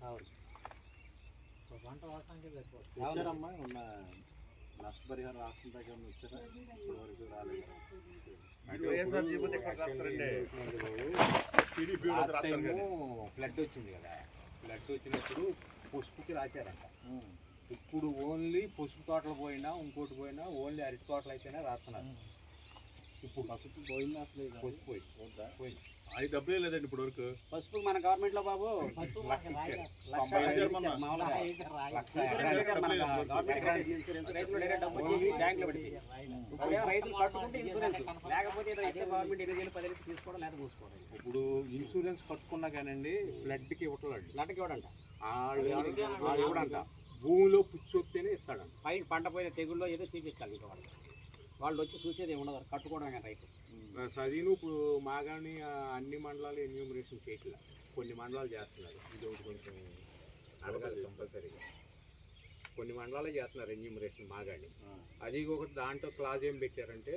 అవును. పంట వాసనకే సరిపోతుంది వచ్చారమ్మా ఉన్న నష్టపరిహారం రాష్ట్రం దగ్గర నుంచి వచ్చారా? ఇప్పటి వరకు రాలేదు. ఫ్లడ్ వచ్చింది కదా. ఫ్లడ్ వచ్చినప్పుడు పసుపుకి రాశారంట. ఇప్పుడు ఓన్లీ పసుపు తోటలు పోయినా ఇంకోటి పోయినా ఓన్లీ అరటి తోటలు అయితేనే రాస్తున్నారు. ఇప్పుడు పసుపు పోయింది అసలు? పసుపు పోయి పోద్దా? పోయింది? అవి డబ్బులే లేదండి ఇప్పుడు వరకు. పసుపు మన గవర్నమెంట్లో బాబు. పసుపు ఇప్పుడు ఇన్సూరెన్స్ కట్టుకున్నా కానండి ఇవ్వట్లేదు లటకి ఇవ్వడంట. వాళ్ళు వాళ్ళు ఇవ్వడంట భూమిలో పుచ్చి వస్తేనే ఇస్తాడంట. పైన పంట పోయిన తెగుల్లో ఏదో చూపించాలి ఇంకా వాళ్ళు. వాళ్ళు వచ్చి చూసేది ఏమి ఉండదు కట్టుకోవడం కానీ రైతు. చదివిన ఇప్పుడు మాగాని అన్ని మండలాలు ఎన్యూమరేషన్ చేయట్లే. కొన్ని మండలాలు చేస్తున్నారు. ఇది ఒకటి కొంచెం అడగాలి కంపల్సరీగా. కొన్ని మండలాలే చేస్తున్నారు ఎన్యూమరేషన్ మాగాని. అది ఒకటి దాంట్లో క్లాజ్ ఏం పెట్టారంటే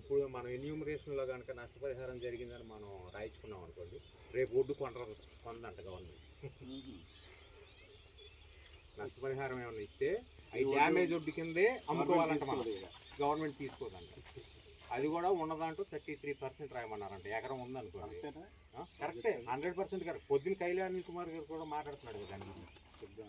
ఇప్పుడు మనం ఎన్యూమరేషన్లో కనుక నష్టపరిహారం జరిగిందని మనం రాయించుకున్నాం అనుకోండి రేపు ఒడ్డు కొండ కొందంట గవర్నమెంట్. నష్టపరిహారం ఏమైనా ఇస్తే అవి డ్యామేజ్ ఒడ్డు కిందే అమ్ముకోవాలంట మనం. గవర్నమెంట్ తీసుకోదంట. అది కూడా ఉన్న దాంట్లో థర్టీ త్రీ పర్సెంట్ రాయమన్నారంట. ఎకరం ఉందనుకోండి. కరెక్టే. Hundred percent correct. పొద్దున కళ్యాణ్ కుమార్ గారు కూడా మాట్లాడుతున్నాడు కదా.